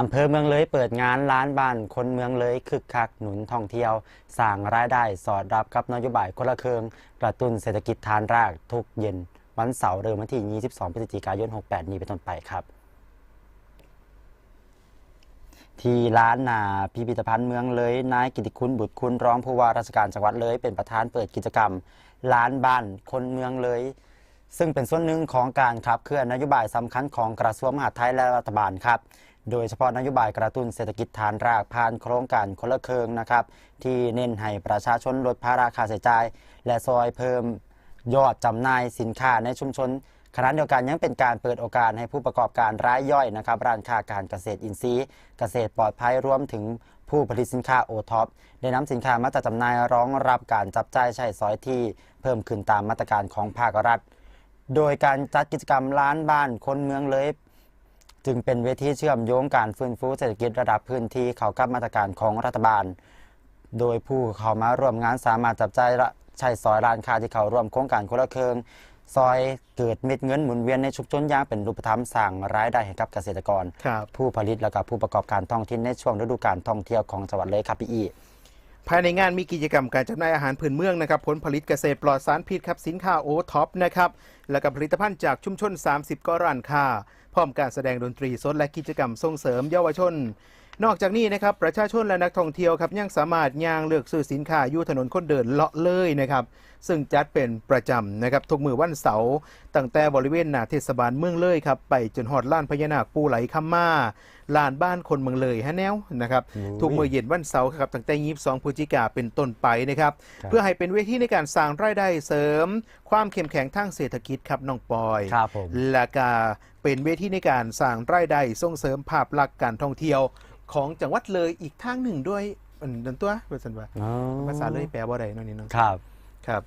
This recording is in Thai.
อำเภอเมืองเลยเปิดงานร้านบ้านคนเมืองเลยคึกคักหนุนท่องเที่ยวสร้างรายได้สอดรับกับนโยบายคนละเคืองกระตุ้นเศรษฐกิจฐานรากทุกเย็น วันเสาร์เริ่มวันที่ 22 พฤศจิกายน 68 นี้เป็นต้นไปครับ ที่ร้านนาพิพิธภัณฑ์เมืองเลยนายกิติคุณบุตรคุณรองผู้ว่าราชการจังหวัดเลย เป็นประธานเปิดกิจกรรมร้านบ้านคนเมืองเลยซึ่งเป็นส่วนหนึ่งของการขับเคลื่อนนโยบายสำคัญของกระทรวงมหาดไทยและรัฐบาลครับ โดยเฉพาะนโยบายกระตุ้นเศรษฐกิจฐานรากผ่านโครงการคนละเครืองนะครับ ที่เน้นให้ประชาชนลดภาระค่าใช้จ่าย และซอยเพิ่มยอดจำหน่ายสินค้าในชุมชนขณะเดียวกันยังเป็นการเปิดโอกาสให้ผู้ประกอบการรายย่อยนะครับร้านค้าการเกษตรอินทรีย์ เกษตรปลอดภัยรวมถึงผู้ผลิตสินค้าโอท็อปได้นำสินค้ามาจัดจำหน่ายรองรับการจับจ่ายใช้สอยที่เพิ่มขึ้นตามมาตรการของภาครัฐ โดยการจัดกิจกรรมร้านบ้านคนเมืองเลย จึงเป็นเวทีเชื่อมโยงการฟื้นฟูเศรษฐกิจระดับพื้นที่เข้ากับมาตรการของรัฐบาล โดยผู้เข้ามาร่วมงานสามารถจับจ่ายและใช้สอยร้านค้าที่เข้าร่วมโครงการคนละเครืองซอยเกิดเม็ดเงินหมุนเวียนในชุมชนอย่างเป็นรูปธรรมสร้างรายได้ให้กับเกษตรกรครับผู้ผลิตและก็ผู้ประกอบการท้องถิ่นในช่วงฤดูกาลท่องเที่ยวของจังหวัดเลยครับพี่อีภายในงานมีกิจกรรมการจำหน่ายอาหารพื้นเมืองนะครับผลผลิตเกษตรปลอดสารพิษครับสินค้าโอท็อปนะครับ และกับผลิตภัณฑ์จากชุมชน 30 ก็ร้านค้าพร้อมการแสดงดนตรีสดและกิจกรรมส่งเสริมเยาวชน นอกจากนี้นะครับประชาชนและนักท่องเที่ยวครับยังสามารถย่างเลือกซื้อสินค้าอยู่ถนนคนเดินเลาะเลยนะครับซึ่งจัดเป็นประจำนะครับทุกมือวันเสาร์ตั้งแต่บริเวณหน้าเทศบาลเมืองเลยครับไปจนหอดล้านพญานาคปูไหลคำมาลานบ้านคนเมืองเลยฮะแนวนะครับโอ้ยทุกมือเย็นวันเสาร์ครับตั้งแต่ยีบสองพฤศจิกาเป็นต้นไปนะครับครับเพื่อให้เป็นเวทีในการสร้างรายได้เสริม ความเข้มแข็งทางเศรษฐกิจครับน้องปอย ครับผม และก็เป็นเวทีในการสร้างรายได้ส่งเสริมภาพลักษณ์การท่องเที่ยวของจังหวัดเลยอีกทางหนึ่งด้วยอันนั้นตัวเป็นสันว่าอ๋อภาษาเลยแปลว่าอะไรเนั่นนี่เนาะครับ ครับ